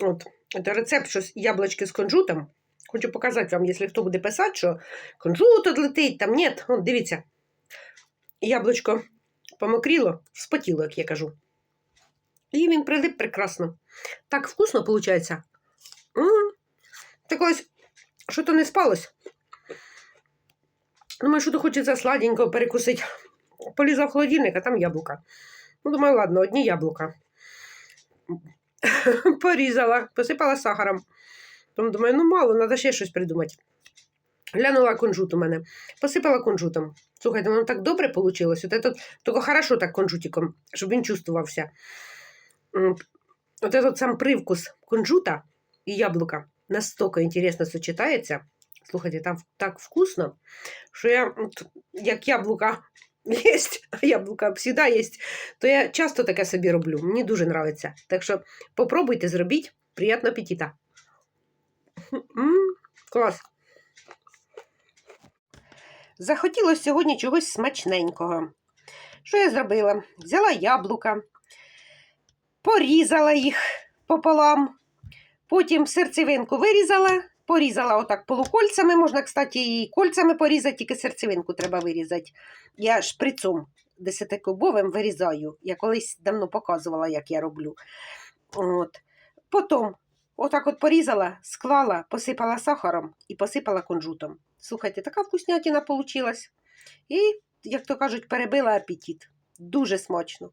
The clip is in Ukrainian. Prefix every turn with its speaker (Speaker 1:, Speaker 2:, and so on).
Speaker 1: От, це рецепт, що з яблучки з кунжутом. Хочу показати вам, якщо хто буде писати, що кунжут одлетить, там ні. От, дивіться. Яблучко помокріло, спотіло, як я кажу. І він прилип прекрасно. Так вкусно виходить. Так ось, що то не спалось. Думаю, що то хочеться сладенького перекусити. Полізав в холодильник, а там яблука. Ну, думаю, ладно, одні яблука. Порізала, посипала сахаром. Потім думаю, ну мало, треба ще щось придумати. Глянула кунжут у мене, посипала кунжутом. Слухайте, воно так добре вийшло. Тільки хорошо так кунжутиком, щоб він чувствувався. От этот сам привкус кунжута і яблука настільки інтересно сочетається. Слухайте, там так вкусно, що я, як яблука є, а яблука завжди є, то я часто таке собі роблю. Мені дуже подобається. Так що попробуйте, зробіть. Приятного апетита. Клас. Захотілося сьогодні чогось смачненького. Що я зробила? Взяла яблука, порізала їх пополам, потім серцевинку вирізала, порізала отак полукольцями. Можна, кстати, і кольцями порізати, тільки серцевинку треба вирізати. Я шприцом десятикубовим вирізаю. Я колись давно показувала, як я роблю. От. Потім отак от порізала, склала, посипала сахаром і посипала кунжутом. Слухайте, така вкуснятина получилась. І, як то кажуть, перебила апетит. Дуже смачно.